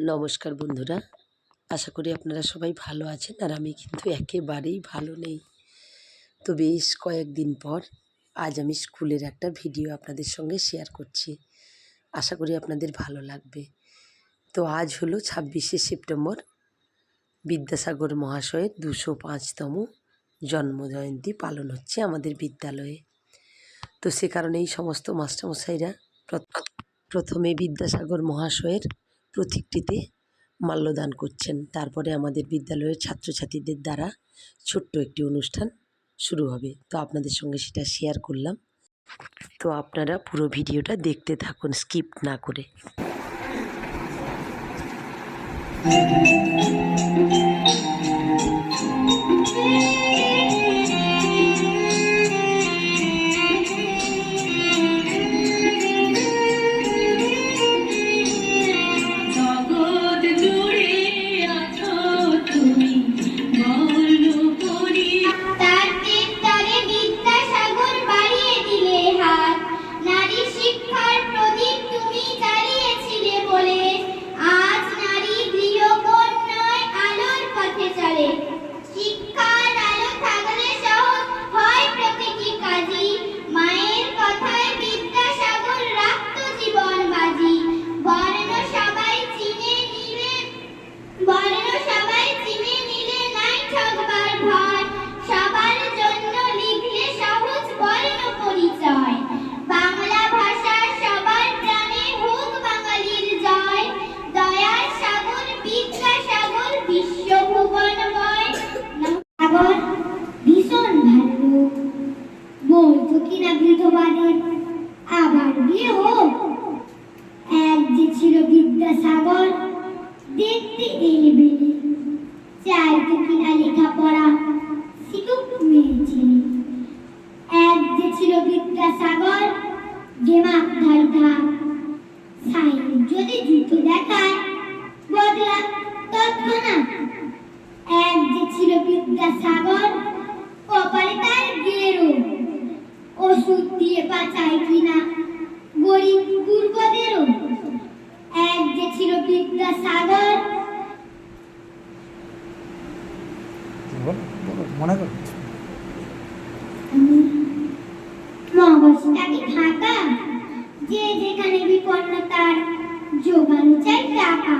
নমস্কার বন্ধুরা। আশা করি আপনারা সবাই ভালো আছেন আর আমি কিন্তু একেবারেই ভালো নেই। তো বেশ কয়েকদিন পর আজ আমি স্কুলের একটা ভিডিও আপনাদের সঙ্গে শেয়ার করছি। আশা করি আপনাদের ভালো লাগবে। তো আজ হলো ছাব্বিশে সেপ্টেম্বর, বিদ্যাসাগর মহাশয়ের দুশো পাঁচতম জন্মজয়ন্তী পালন হচ্ছে আমাদের বিদ্যালয়ে। তো সে কারণেই সমস্ত মাস্টারমশাইরা প্র- প্রথমে বিদ্যাসাগর মহাশয়ের প্রতীকটিতে মাল্যদান করছেন। তারপরে আমাদের বিদ্যালয়ের ছাত্রছাত্রীদের দ্বারা ছোট্ট একটি অনুষ্ঠান শুরু হবে। তো আপনাদের সঙ্গে সেটা শেয়ার করলাম। তো আপনারা পুরো ভিডিওটা দেখতে থাকুন স্কিপ না করে। জগৎ সাগর ভীষণ ভালো। বলতো কিনা বিধবাদের? শিখুক মেয়ে এক যে ছিল বিদ্যাসাগর গেমাক ধারিধা সাইন যদি জুতো দেখায়, বদলা তৎক্ষণাৎ বিদ্যাসাগর কপালে তার গেরো। ওষুধ দিয়ে বাঁচায় কিনা? গরিব পূর্বদেরও এক যে ছিল বিদ্যাসাগর মনে করো। মগজটাকে ফাঁকা যে যেখানে বিপন্ন তার জোগানো চাই টাকা।